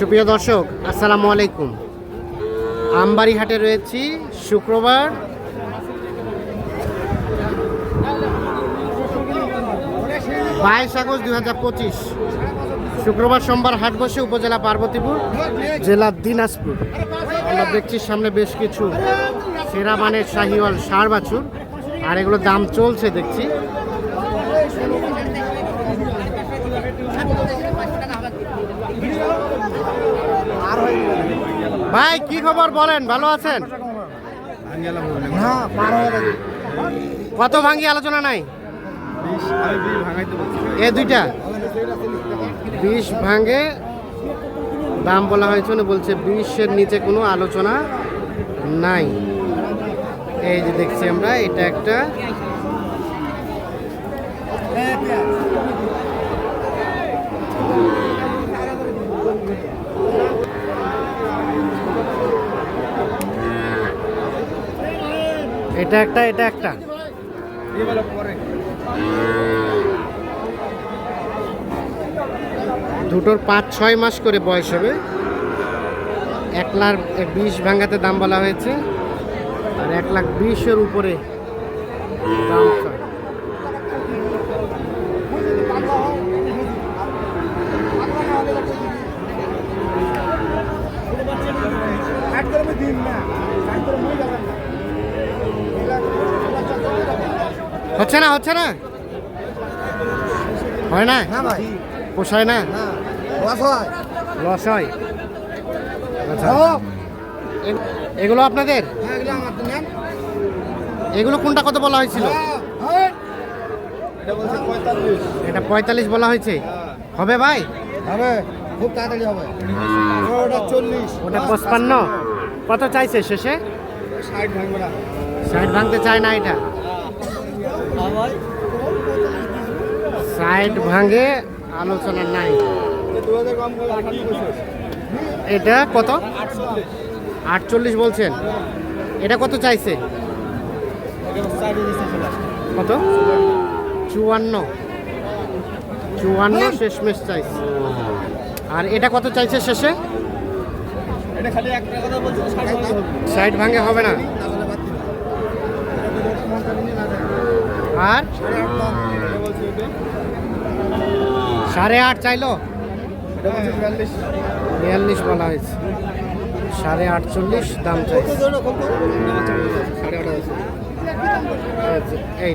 সুপ্রিয় দর্শক, আসসালামু আলাইকুম। আমবাড়ি হাটে রয়েছি, শুক্রবার। বাইশ আগস্ট দুই হাজার পঁচিশ, শুক্রবার সোমবার হাট বসে উপজেলা পার্বতীপুর, জেলা দিনাজপুর। আমরা দেখছি সামনে বেশ কিছু সেরা মানের শাহিওয়াল সার বাছুর, আর এগুলোর দাম চলছে দেখছি। ভাই কি খবর বলেন? ভালো আছেন? কত ভাঙ্গি আলোচনা নাই? এ দুইটা। বিষ ভাঙে দাম বলা হয়েছে না বলছে বিশের নিচে কোনো আলোচনা নাই। এই যে দেখছি আমরা এটা একটা এটা একটা এটা একটা। দুটোর পাঁচ, ছয় মাস করে বয়স হবে। এক লাখ বিশ ভাঙাতে দাম বলা হয়েছে। আর এক লাখ বিশের উপরে দাম। হচ্ছে না হচ্ছে না? হয় না? না ভাই। পোষায় না? লস হয়। লস হয়? আচ্ছা। এগুলো আপনাদের? হ্যাঁ এগুলো কোনটা কত বলা হয়েছিল? এটা বলছে পঁয়তাল্লিশ। এটা পঁয়তাল্লিশ বলা হয়েছে? হবে ভাই? হবে খুব তাড়াতাড়ি হবে। ওটা চল্লিশ। ওটা পঁচপান্ন। কত চাইছে শেষে? ষাট ভাঙবে না। ষাট ভাঙতে চায় না এটা। ষাট ভাঙে, আলোচনা নাই। এটা কত? আটচল্লিশ বলছেন। এটা কত চাইছে? কত? চুয়ান্ন। চুয়ান্ন শেষমেশ চাইছে। আর এটা কত চাইছে শেষে? ষাট ভাঙে হবে না। আর? সাড়ে আট চাইলো? বিয়াল্লিশ বলা হয়েছে। সাড়ে আটচল্লিশ দাম চাইছে। সাড়ে আঠারো এই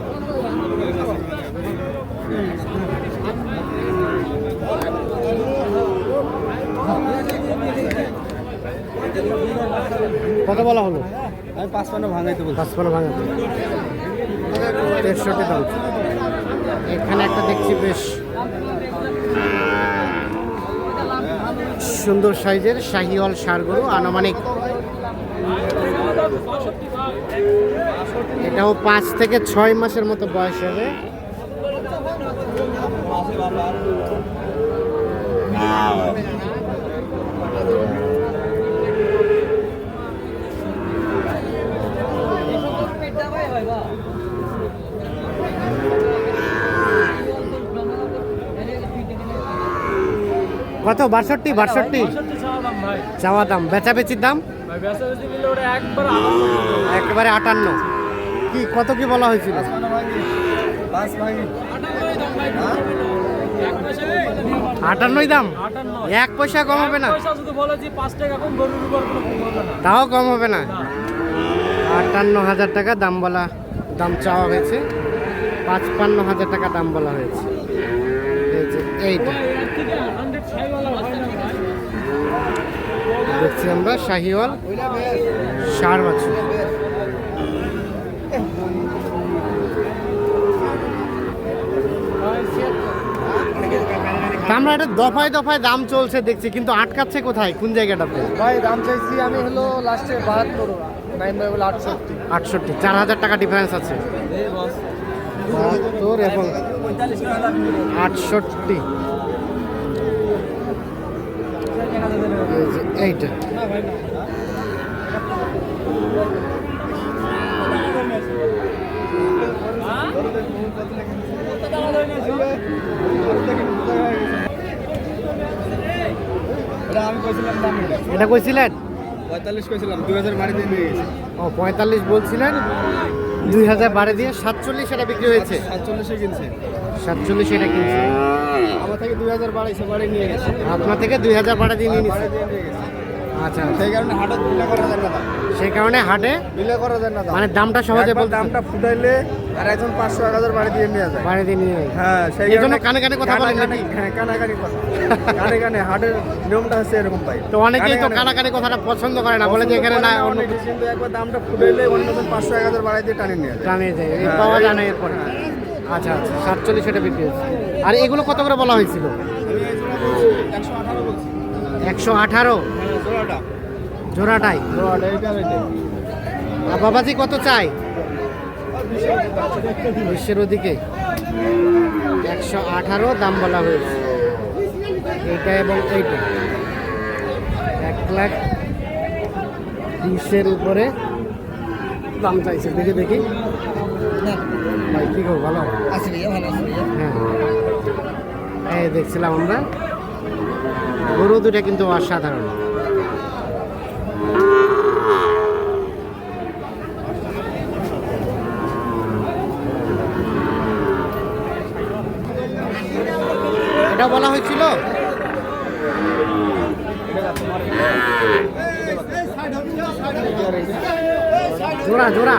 কত বলা হলো? আমি পাঁচ পান্ন ভাঙাইতে বলছি। পাঁচপান্ন ভাঙাতে দেড়শোটি দাম এখানে একটা দেখছি বেশ সুন্দর সাইজের শাহিওয়াল সার গরু আনুমানিক। এটাও পাঁচ থেকে ছয় মাসের মতো বয়স হবে। কত? বাষট্টি বাষট্টি। চাওয়া দাম, বেচাবেচির দাম? একেবারে আটান্ন। কি, কত কি বলা হয়েছিল? আটান্নই দাম? এক পয়সা কম হবে না। তাও কম হবে না। আটান্ন হাজার টাকা দাম বলা, দাম চাওয়া হয়েছে। পাঁচপান্ন হাজার টাকা দাম বলা হয়েছে। এইটা। দেখছি আমরা শাহিওয়াল সার বাছুর আমরা এটা দফায় দফায় দাম চলছে দেখছি কিন্তু আটকাচ্ছে কোথায়? কোন জায়গাটাতে? ভাই দাম চাইছি আমি হলো লাস্টে বাহাত্তর নাইন বলে আটষট্টি। আটষট্টি চার হাজার টাকা ডিফারেন্স আছে। বাহাত্তর এবং আটষট্টি এই যে এইটা। এটা কইছিলেন? পঁয়তাল্লিশ কইছিলাম দুই হাজার বাড়িতে নিয়ে গেছি। ও পঁয়তাল্লিশ বলছিলেন? দুই হাজার বারো দিয়ে সাতচল্লিশ এটা বিক্রি হয়েছে। সাতচল্লিশে কিনছে। সাতচল্লিশ এটা কিনছে। আমার থেকে দুই হাজার বাড়াইছে বাড়ি নিয়ে গেছে। আপনার থেকে দুই হাজার বাড়া দিয়ে নিয়ে নিচ্ছে দিয়ে নিয়ে গেছে। আচ্ছা। সেই কারণে হাটত বিলে করা যায় না সেই কারণে হাটে বিলে করা যায় না মানে দামটা সহজে বলতে দামটা ফুটাইলে আর একজন পাঁচশো এক হাজার বাড়ি দিয়ে নিয়ে যায়। বাড়ি দিয়ে নিয়ে। হ্যাঁ সেই জন্য কানে কানে কথা বলেন নাকি? হ্যাঁ কানে কানে কথা। কানে কানে হাটের নিয়মটা হচ্ছে এরকম ভাই। তো অনেকেই তো কানে কানে- কানাকানি কথাটা পছন্দ করে না বলে যে এখানে না অন্য কিন্তু একবার দামটা ফুটাইলে অন্যজন পাঁচশো এক হাজার বাড়ি দিয়ে টানে নিয়ে যায়। টানে যায়। এই পাওয়া যায় না এরপরে। আচ্ছা আচ্ছা সাতচল্লিশ এটা বিক্রি হয়েছে আর এগুলো কত করে বলা হয়েছিল? একশো আঠারো বলছি। একশো আঠারো। জোড়াটাই। আর বাবাজি কত চাই? বিশ্বের ওদিকে। একশো আঠারো দাম বলা হয়েছে। এইটা এবং এইটা। এক লাখ বিশের উপরে দাম চাইছে। দেখে দেখি। ভাই কি করব ভালো? আছে ভালো হ্যাঁ। এই দেখছিলাম আমরা। গরু দুটা কিন্তু অসাধারণ। এটা বলা হয়েছিল? জোড়া জোড়া।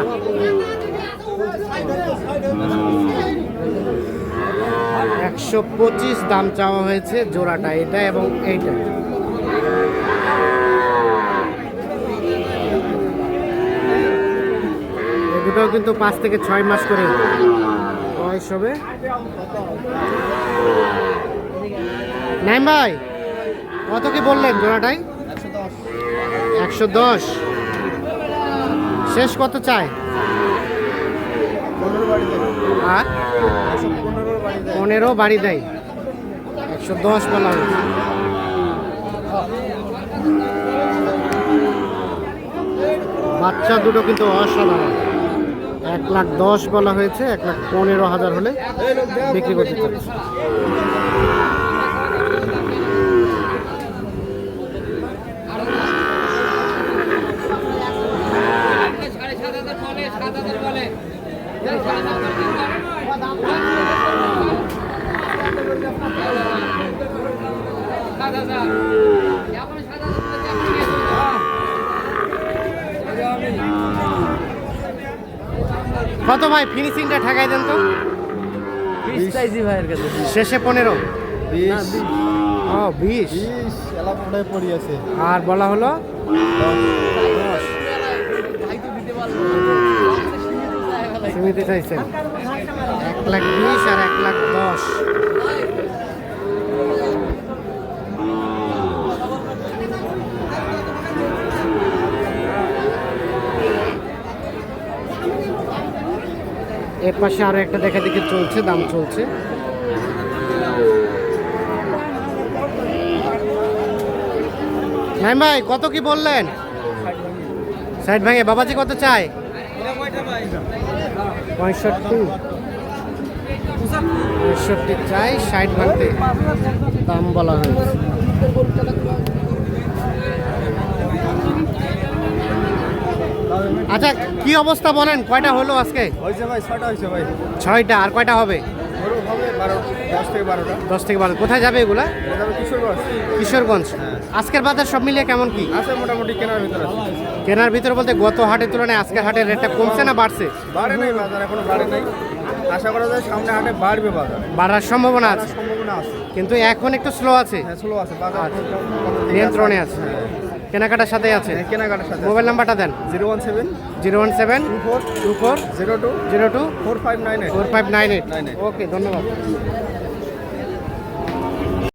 একশো পঁচিশ দাম চাওয়া হয়েছে জোড়াটা, এটা এবং এইটা। এই দুটোও কিন্তু পাঁচ থেকে ছয় মাস করে বয়স হবে। নাইম ভাই, কত কি বললেন জোড়াটাই? একশো দশ। শেষ কত চায় পনেরো বাড়ি দেয় আর একশো পনেরো বাড়ি দেয়। একশো দশ বলা হয়েছে। বাচ্চা দুটো কিন্তু অসাধারণ। এক লাখ দশ বলা হয়েছে, এক লাখ পনেরো হাজার হলে বিক্রি করতে সাড়ে সাত হাজার বলে সাত হাজার বলে সাড়ে সাত হাজার সাত হাজার এখন সাত হাজার কত ভাই ফিনিশিংটা ঠেকাই দেন তো। চাইছি ভাইয়ের কাছে শেষে পনেরো। বিশ। ও আছে। আর বলা হলো? সীমিত চাইছেন। এক লাখ বিশ আর এক লাখ দশ। এর পাশে আরও একটা দেখা দেখে চলছে, দাম চলছে। নাইম ভাই, কত কি বললেন? সাইড ভাঙে, বাবাজি কত চায়? পঁয়ষট্টি। পঁয়ষট্টি চাই ষাট ভাঙতে দাম বলা হয়েছে। আচ্ছা কি অবস্থা বলেন কয়টা হলো আজকে? হয়েছে ভাই ছটা হয়েছে ভাই। ছয়টা আর কয়টা হবে? দশ থেকে বারোটা। বারো কোথায় যাবে এগুলা? কিশোরগঞ্জ। কিশোরগঞ্জ। আজকের বাজার সব মিলিয়ে কেমন কি? আছে মোটামুটি কেনার ভিতরে আছে। কেনার ভিতরে বলতে গত হাটের তুলনায় আজকের হাটের রেটটা কমছে না বাড়ছে? বাড়ে নাই বাজার এখনও বাড়ে নাই। আশা করা যায় সামনে হাটে বাড়বে বাজার। বাড়ার সম্ভাবনা আছে। সম্ভাবনা আছে। কিন্তু এখন একটু স্লো আছে। হ্যাঁ স্লো আছে। বাজার আচ্ছা। নিয়ন্ত্রণে আছে। কেনাকাটার সাথে আছে? হ্যাঁ, কেনাকাটার সাথে মোবাইল নাম্বারটা দেন। Zero one seven zero one seven two four two four zero two zero two four five nine eight. Four five nine eight. Okay ধন্যবাদ।